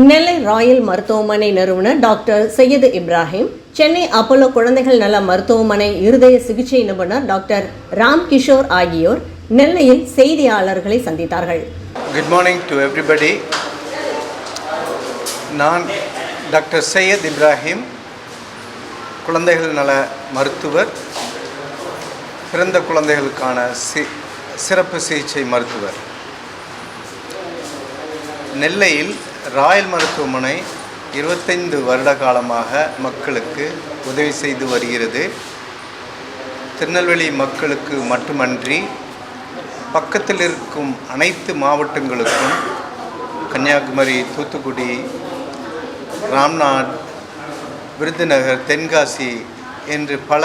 நெல்லை royal மருத்துவமனை நிறுவனர் doctor Syed Ibrahim Chennai Apollo குழந்தைகள் நல மருத்துவமனை இருதய சிகிச்சை நிபுணர் டாக்டர் ராம் கிஷோர் ஆகியோர் நெல்லையில் செய்தியாளர்களை சந்தித்தார்கள். குட் மார்னிங் டு எவ்ரிபடி நான் டாக்டர் சையத் இப்ராஹிம் குழந்தைகள் நல மருத்துவர் பிறந்த குழந்தைகளுக்கான சி சிறப்பு சிகிச்சை மருத்துவர். நெல்லையில் ராயல் மருத்துவமனை இருபத்தைந்து வருட காலமாக மக்களுக்கு உதவி செய்து வருகிறது. திருநெல்வேலி மக்களுக்கு மட்டுமன்றி பக்கத்தில் இருக்கும் அனைத்து மாவட்டங்களுக்கும் கன்னியாகுமரி தூத்துக்குடி ராம்நாத் விருதுநகர் தென்காசி என்று பல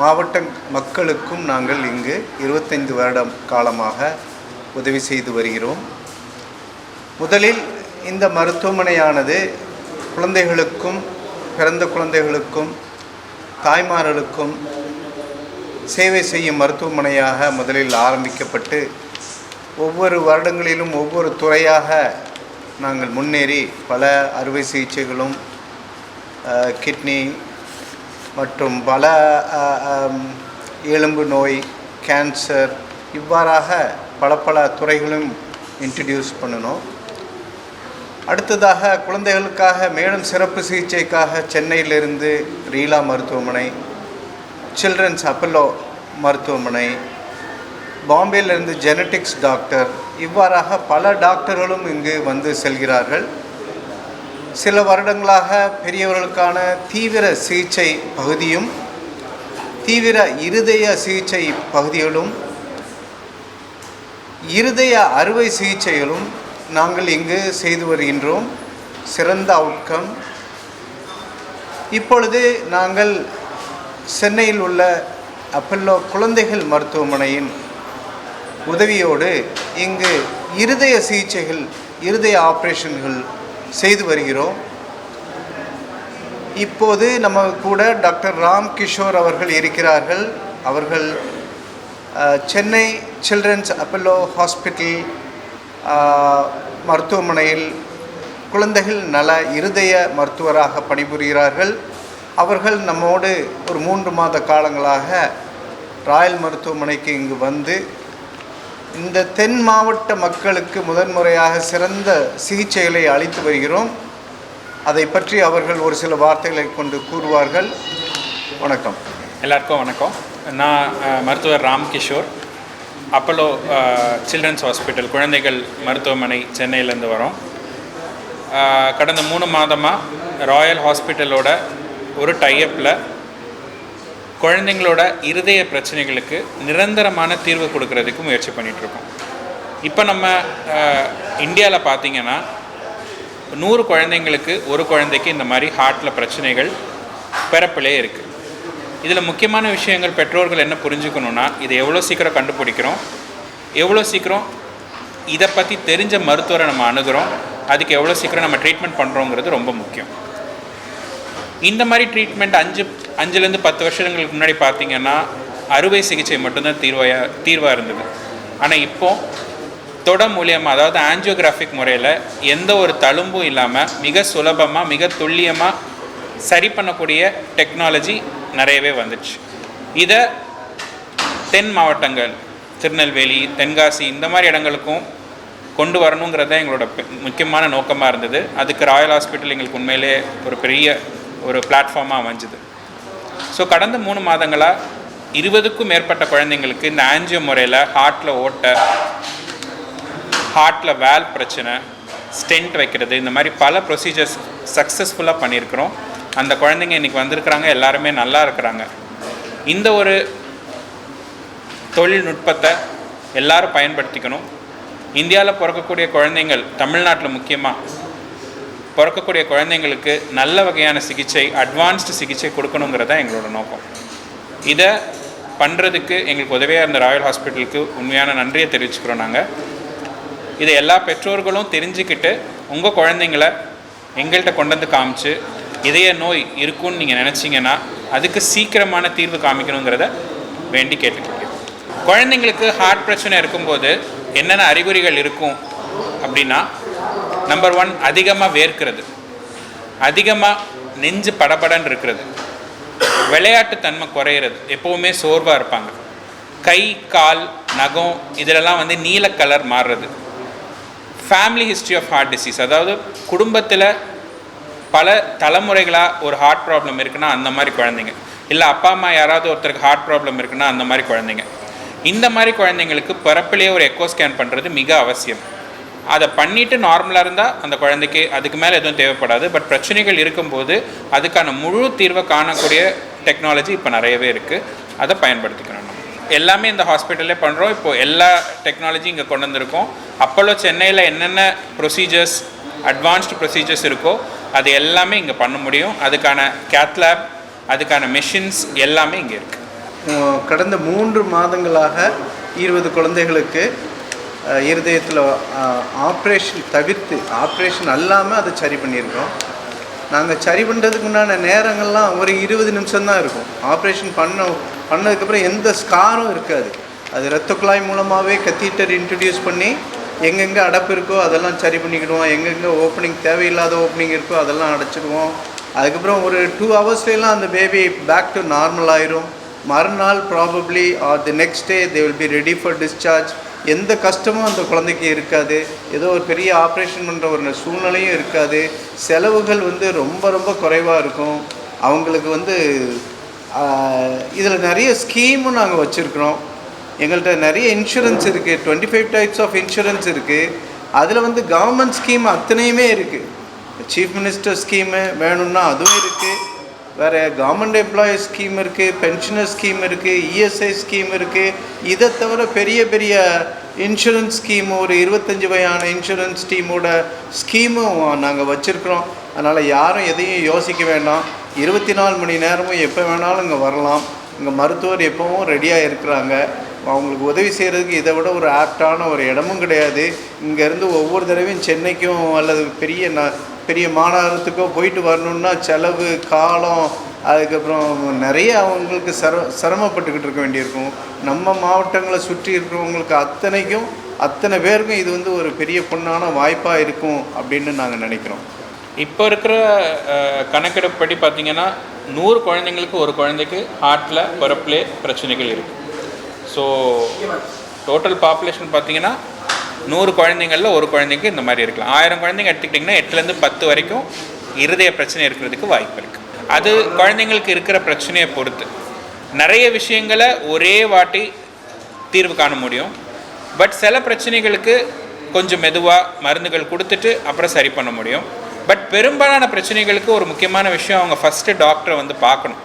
மாவட்ட மக்களுக்கும் நாங்கள் இங்கு இருபத்தைந்து வருடம் காலமாக உதவி செய்து வருகிறோம். முதலில் இந்த மருத்துவமனையானது குழந்தைகளுக்கும் பிறந்த குழந்தைகளுக்கும் தாய்மார்களுக்கும் சேவை செய்யும் மருத்துவமனையாக முதலில் ஆரம்பிக்கப்பட்டு ஒவ்வொரு வருடங்களிலும் ஒவ்வொரு துறையாக நாங்கள் முன்னேறி பல அறுவை சிகிச்சைகளும் கிட்னி மற்றும் பல எலும்பு நோய் கேன்சர் இவ்வாறாக பல பல துறைகளும் இன்ட்ரடியூஸ் பண்ணணும் அடுத்ததாக குழந்தைகளுக்காக மேலும் சிறப்பு சிகிச்சைக்காக சென்னையிலிருந்து ரீலா மருத்துவமனை சில்ட்ரன்ஸ் அப்பல்லோ மருத்துவமனை பாம்பேயிலிருந்து ஜெனட்டிக்ஸ் டாக்டர் இவ்வாறாக பல டாக்டர்களும் இங்கு வந்து செல்கிறார்கள். சில வருடங்களாக பெரியவர்களுக்கான தீவிர சிகிச்சை பகுதியும் தீவிர இருதய சிகிச்சை பகுதிகளும் இருதய அறுவை சிகிச்சைகளும் நாங்கள் இங்கு செய்து வருகின்றோம். சிறந்த அவுட்கம் இப்பொழுது நாங்கள் சென்னையில் உள்ள அப்பல்லோ குழந்தைகள் மருத்துவமனையின் உதவியோடு இங்கு இருதய சிகிச்சைகள் இருதய ஆப்ரேஷன்கள் செய்து வருகிறோம். இப்போது நம்ம கூட டாக்டர் ராம் கிஷோர் அவர்கள் இருக்கிறார்கள். அவர்கள் சென்னை சில்ட்ரன்ஸ் அப்பல்லோ ஹாஸ்பிட்டல் மருத்துவமனையில் குழந்தைகள் நல இருதய மருத்துவராக பணிபுரிகிறார்கள். அவர்கள் நம்மோடு ஒரு மூன்று மாத காலங்களாக ராயல் மருத்துவமனைக்கு இங்கு வந்து இந்த தென் மாவட்ட மக்களுக்கு முதன்முறையாக சிறந்த சிகிச்சைகளை அளித்து வருகிறோம். அதை பற்றி அவர்கள் ஒரு சில வார்த்தைகளை கொண்டு கூறுவார்கள். வணக்கம். எல்லாருக்கும் வணக்கம். நான் மருத்துவர் ராம்கிஷோர் அப்போலோ சில்ட்ரன்ஸ் ஹாஸ்பிட்டல் குழந்தைகள் மருத்துவமனை சென்னையிலேருந்து வரோம். கடந்த மூணு மாதமாக ராயல் ஹாஸ்பிட்டலோட ஒரு டைப்பில் குழந்தைங்களோட இருதய பிரச்சனைகளுக்கு நிரந்தரமான தீர்வு கொடுக்கறதுக்கு முயற்சி பண்ணிகிட்ருக்கோம் இப்போ நம்ம இந்தியாவில் பார்த்திங்கன்னா நூறு குழந்தைங்களுக்கு ஒரு குழந்தைக்கு இந்த மாதிரி ஹார்ட்டில் பிரச்சனைகள் பிறப்பிலே இருக்குது இதில் முக்கியமான விஷயங்கள் பெற்றோர்கள் என்ன புரிஞ்சுக்கணுன்னா இதை எவ்வளோ சீக்கிரம் கண்டுபிடிக்கிறோம் எவ்வளோ சீக்கிரம் இதை பற்றி தெரிஞ்ச மருத்துவரை நம்ம அணுகிறோம் அதுக்கு எவ்வளோ சீக்கிரம் நம்ம ட்ரீட்மெண்ட் பண்ணுறோங்கிறது ரொம்ப முக்கியம். இந்த மாதிரி ட்ரீட்மெண்ட் அஞ்சு அஞ்சுலேருந்து பத்து வருஷங்களுக்கு முன்னாடி பார்த்தீங்கன்னா அறுவை சிகிச்சை மட்டும்தான் தீர்வாக தீர்வாக இருந்தது. ஆனால் இப்போது தொட மூலியமாக அதாவது ஆஞ்சியோகிராஃபிக் முறையில் எந்த ஒரு தழும்பும் இல்லாமல் மிக சுலபமாக மிக துல்லியமாக சரி பண்ணக்கூடிய டெக்னாலஜி நிறையவே வந்துச்சு. இதை தென் மாவட்டங்கள் திருநெல்வேலி தென்காசி இந்த மாதிரி இடங்களுக்கும் கொண்டு வரணுங்கிறத எங்களோட முக்கியமான நோக்கமாக இருந்தது. அதுக்கு ராயல் ஹாஸ்பிட்டல் எங்களுக்கு உண்மையிலே ஒரு பெரிய ஒரு பிளாட்ஃபார்மாக அமைஞ்சுது. ஸோ கடந்த மூணு மாதங்களாக இருபதுக்கும் மேற்பட்ட குழந்தைங்களுக்கு இந்த ஆன்ஜியோ முறையில் ஹார்ட்டில் ஓட்ட ஹார்ட்டில் வேல் பிரச்சனை ஸ்டென்ட் வைக்கிறது இந்த மாதிரி பல ப்ரொசீஜர்ஸ் சக்ஸஸ்ஃபுல்லாக பண்ணியிருக்கிறோம். அந்த குழந்தைங்க இன்றைக்கி வந்திருக்கிறாங்க எல்லாருமே நல்லா இருக்கிறாங்க. இந்த ஒரு தொழில்நுட்பத்தை எல்லாரும் பயன்படுத்திக்கணும். இந்தியாவில் பிறக்கக்கூடிய குழந்தைங்கள் தமிழ்நாட்டில் முக்கியமாக பிறக்கக்கூடிய குழந்தைங்களுக்கு நல்ல வகையான சிகிச்சை அட்வான்ஸ்டு சிகிச்சை கொடுக்கணுங்கிறது தான் எங்களோட நோக்கம். இதை பண்ணுறதுக்கு எங்களுக்கு உதவியாக இருந்த ராயல் ஹாஸ்பிட்டலுக்கு உண்மையான நன்றியை தெரிவிச்சுக்கிறோம் நாங்கள் இதை எல்லா பெற்றோர்களும் தெரிஞ்சுக்கிட்டு உங்கள் குழந்தைங்கள எங்கள்கிட்ட கொண்டு வந்து காமிச்சு இதய நோய் இருக்குன்னு நீங்கள் நினச்சிங்கன்னா அதுக்கு சீக்கிரமான தீர்வு காமிக்கணுங்கிறத வேண்டி கேட்டுக்கிறேன் குழந்தைங்களுக்கு ஹார்ட் பிரச்சனை இருக்கும்போது என்னென்ன அறிகுறிகள் இருக்கும் அப்படின்னா நம்பர் ஒன் அதிகமாக வேர்க்கிறது. அதிகமாக நெஞ்சு படபடன்னு இருக்கிறது. விளையாட்டு தன்மை குறையிறது. எப்போவுமே சோர்வாக இருப்பாங்க. கை கால் நகம் இதிலெல்லாம் வந்து நீல கலர் மாறுறது. Family history of heart disease அதாவது குடும்பத்தில் பல தலைமுறைகளாக ஒரு ஹார்ட் ப்ராப்ளம் இருக்குன்னா அந்த மாதிரி குழந்தைங்க. இல்லை அப்பா அம்மா யாராவது ஒருத்தருக்கு ஹார்ட் ப்ராப்ளம் இருக்குன்னா அந்த மாதிரி குழந்தைங்க. இந்த மாதிரி குழந்தைங்களுக்கு பிறப்பிலேயே ஒரு எக்கோ ஸ்கேன் பண்ணுறது மிக அவசியம். அதை பண்ணிவிட்டு நார்மலாக இருந்தால் அந்த குழந்தைக்கு அதுக்கு மேலே எதுவும் தேவைப்படாது. பட் பிரச்சனைகள் இருக்கும்போது அதுக்கான முழு தீர்வை காணக்கூடிய டெக்னாலஜி இப்போ நிறையவே இருக்குது அதை பயன்படுத்திக்கணும் நம்ம. எல்லாமே இந்த ஹாஸ்பிட்டல்லே பண்ணுறோம் இப்போது எல்லா டெக்னாலஜியும் இங்கே கொண்டு வந்திருக்கோம். அப்போலோ சென்னையில் என்னென்ன ப்ரொசீஜர்ஸ் அட்வான்ஸ்டு ப்ரொசீஜர்ஸ் இருக்கோ அது எல்லாமே இங்கே பண்ண முடியும். அதுக்கான கேத்லேப் அதுக்கான மெஷின்ஸ் எல்லாமே இங்கே இருக்குது கடந்த மூன்று மாதங்களாக இருபது குழந்தைகளுக்கு இருதயத்தில் ஆப்ரேஷன் தவிர்த்து ஆப்ரேஷன் அல்லாமல் அதை சரி பண்ணியிருக்கோம். நாங்கள் சரி பண்ணுறதுக்கு உண்டான நேரங்கள்லாம் ஒரு இருபது நிமிஷம்தான் இருக்கும். ஆப்ரேஷன் பண்ண பண்ணதுக்கப்புறம் எந்த ஸ்காரும் இருக்காது. அது இரத்த குழாய் மூலமாகவே கத்தீட்டர் இன்ட்ரடியூஸ் பண்ணி எங்கெங்கே அடப்பு இருக்கோ அதெல்லாம் சரி பண்ணிக்கிடுவோம். எங்கெங்கே ஓப்பனிங் தேவையில்லாத ஓப்பனிங் இருக்கோ அதெல்லாம் அடைச்சிடுவோம். அதுக்கப்புறம் ஒரு டூ ஹவர்ஸ்லாம் அந்த பேபி பேக் டு நார்மல் ஆயிரும். மறுநாள் probably or the next day they will be ready for discharge எந்த கஷ்டமும் அந்த குழந்தைக்கு இருக்காது. ஏதோ ஒரு பெரிய ஆப்ரேஷன் பண்ணுற ஒரு சூழ்நிலையும் இருக்காது. செலவுகள் வந்து ரொம்ப ரொம்ப குறைவாக இருக்கும். அவங்களுக்கு வந்து uh, இதில் நிறைய ஸ்கீமும் நாங்கள் வச்சுருக்குறோம். எங்கள்கிட்ட நிறைய இன்சூரன்ஸ் இருக்குது twenty five types of insurance இருக்குது அதில் வந்து கவர்மெண்ட் ஸ்கீம் அத்தனையுமே இருக்குது சீஃப் மினிஸ்டர் ஸ்கீமு வேணும்னா அதுவும் இருக்குது வேறு கவர்மெண்ட் எம்ப்ளாயி ஸ்கீம் இருக்குது பென்ஷனர் ஸ்கீம் இருக்குது இஎஸ்ஐ ஸ்கீம் இருக்குது இதை தவிர பெரிய பெரிய இன்சூரன்ஸ் ஸ்கீம் ஒரு இருபத்தஞ்சி வகையான இன்சூரன்ஸ் டீமோட ஸ்கீமும் நாங்கள் வச்சுருக்குறோம். அதனால் யாரும் எதையும் யோசிக்க வேண்டாம். இருபத்தி நாலு மணி நேரமும் எப்போ வேணாலும் இங்கே வரலாம். இங்கே மருத்துவர் எப்போவும் ரெடியாக இருக்கிறாங்க. அவங்களுக்கு உதவி செய்கிறதுக்கு இதை விட ஒரு ஆப்டான ஒரு இடமும் கிடையாது. இங்கேருந்து ஒவ்வொரு தடவையும் சென்னைக்கும் அல்லது பெரிய ந பெரிய மாநகரத்துக்கோ போயிட்டு வரணுன்னா செலவு காலம் அதுக்கப்புறம் நிறைய அவங்களுக்கு சிர சிரமப்பட்டுக்கிட்டு இருக்க வேண்டியிருக்கும். நம்ம மாவட்டங்களை சுற்றி இருக்கிறவங்களுக்கு அத்தனைக்கும் அத்தனை பேருக்கும் இது வந்து ஒரு பெரிய பொண்ணான வாய்ப்பாக இருக்கும் அப்படின்னு நாங்கள் நினைக்கிறோம். இப்போ இருக்கிற கணக்கெடுப்படி பார்த்தீங்கன்னா நூறு குழந்தைங்களுக்கு ஒரு குழந்தைக்கு ஹார்ட்டில் பிறப்பிலே பிரச்சனைகள் இருக்குது ஸோ டோட்டல் பாப்புலேஷன் பார்த்தீங்கன்னா நூறு குழந்தைங்களில் ஒரு குழந்தைக்கு இந்த மாதிரி இருக்கலாம். ஆயிரம் குழந்தைங்க எடுத்துக்கிட்டிங்கன்னா எட்டுலேருந்து பத்து வரைக்கும் இருதய பிரச்சனை இருக்கிறதுக்கு வாய்ப்பு இருக்குது அது குழந்தைங்களுக்கு இருக்கிற பிரச்சனையை பொறுத்து. நிறைய விஷயங்களை ஒரே வாட்டி தீர்வு காண முடியும். பட் சில பிரச்சனைகளுக்கு கொஞ்சம் மெதுவாக மருந்துகள் கொடுத்துட்டு அப்புறம் சரி பண்ண முடியும். பட் பெரும்பாலான பிரச்சனைகளுக்கு ஒரு முக்கியமான விஷயம் அவங்க ஃபஸ்ட்டு டாக்டரை வந்து பார்க்கணும்.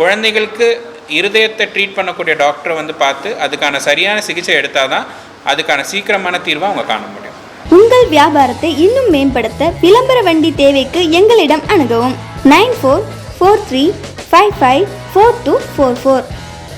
குழந்தைகளுக்கு இருதயத்தை ட்ரீட் பண்ணக்கூடிய டாக்டரை வந்து பார்த்து அதுக்கான சரியான சிகிச்சை எடுத்தால் தான் அதுக்கான சீக்கிரமான தீர்வை அவங்க காண முடியும். உங்கள் வியாபாரத்தை இன்னும் மேம்படுத்த விளம்பர வண்டி தேவைக்கு எங்களிடம் அணுகவும். Nine four four three five five four two four four.